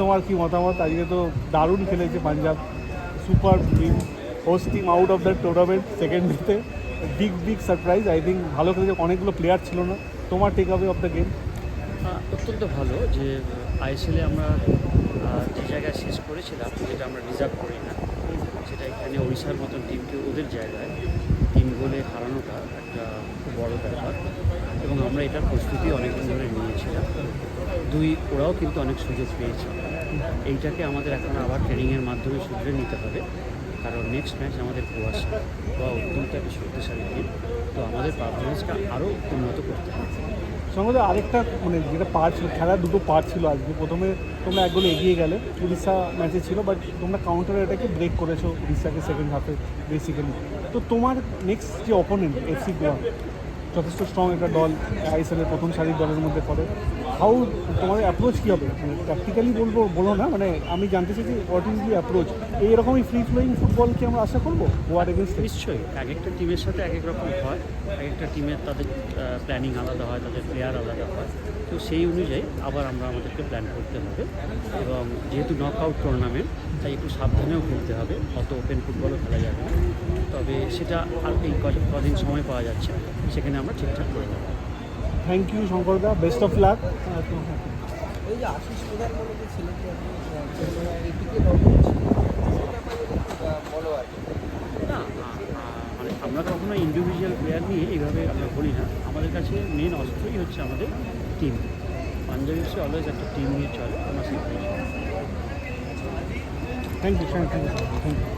তোমার কি মতামত? আজকে তো দারুণ খেলেছে Punjab. Super team host team out of the tournament second ডেতে big big surprise I think ভালো খেলেছে, অনেকগুলো প্লেয়ার ছিল না। তোমার takeaway of the game অত্যন্ত ভালো যে আইসিএলে আমরা যে জায়গায় শেষ করেছিলাম, যেটা আমরা রিজার্ভ করি না, সেটা এখানে ওড়িশার মতন টিমকে ওদের জায়গায় তিন গোলে হারানোটা একটা খুব বড় ব্যাপার। এবং আমরা এটার প্রস্তুতি অনেকদিন ধরে নিয়েছিলাম। দুই, ওরাও কিন্তু অনেক সুযোগ পেয়েছে। এইটাকে আমাদের এখন আবার ট্রেনিংয়ের মাধ্যমে শুধরে নিতে হবে। কারণ নেক্সট ম্যাচ আমাদের কুয়াশা বা অত্যন্ত একটা শক্তিশালী টিম তো আমাদের পারফরমেন্সটা আরও উন্নত করতে হবে। সঙ্গে আরেকটা মানে যেটা পার্ট ছিল, খেলার দুটো পার্ট ছিল আজকে। প্রথমে তোমরা এক গোলে এগিয়ে গেলে, উড়িষ্যা ম্যাচে ছিল বাট তোমরা কাউন্টারে এটাকে ব্রেক করেছ উড়িষ্যাকে সেকেন্ড হাফে বেসিক্যালি তো তোমার নেক্সট যে অপোনেন্ট এফসি গোয়া যথেষ্ট স্ট্রং একটা দল আইএসএলের প্রথম সারির দলের মধ্যে পড়ে। হাউ তোমার অ্যাপ্রোচ কী হবে? মানে প্র্যাকটিক্যালি বলব, বলো না মানে আমি জানতে চাইছি হোয়াট ইজ দি অ্যাপ্রোচ এইরকমই ফ্রি ফ্লোয়িং ফুটবল কি আমরা আশা করব? গোয়ার এগেনস্ট নিশ্চয়ই। এক একটা টিমের সাথে এক এক রকম হয়। এক একটা টিমের তাদের প্ল্যানিং আলাদা হয়, তাদের প্লেয়ার আলাদা হয়। তো সেই অনুযায়ী আবার আমরা আমাদেরকে প্ল্যান করতে হবে। এবং যেহেতু নক আউট টুর্নামেন্ট তাই একটু সাবধানেও খেলতে হবে। অত ওপেন ফুটবলও খেলা যাবে না। তবে সেটা আর এই কদিন কদিন সময় পাওয়া যাচ্ছে সেখানে আমরা ঠিকঠাক করে দেবো থ্যাংক ইউ শঙ্করদা বেস্ট অফ লাক ওই যে আশিস প্রধান বলে যে ছেলেটি মানে আমরা কখনো ইন্ডিভিজুয়াল প্লেয়ার নিয়ে এইভাবে আমরা বলি না। আমাদের কাছে মেন অস্ত্রই হচ্ছে আমাদের টিম পাঞ্জাবি অলওয়েজ একটা টিম নিয়ে চলে। আমরা thank you thank you thank you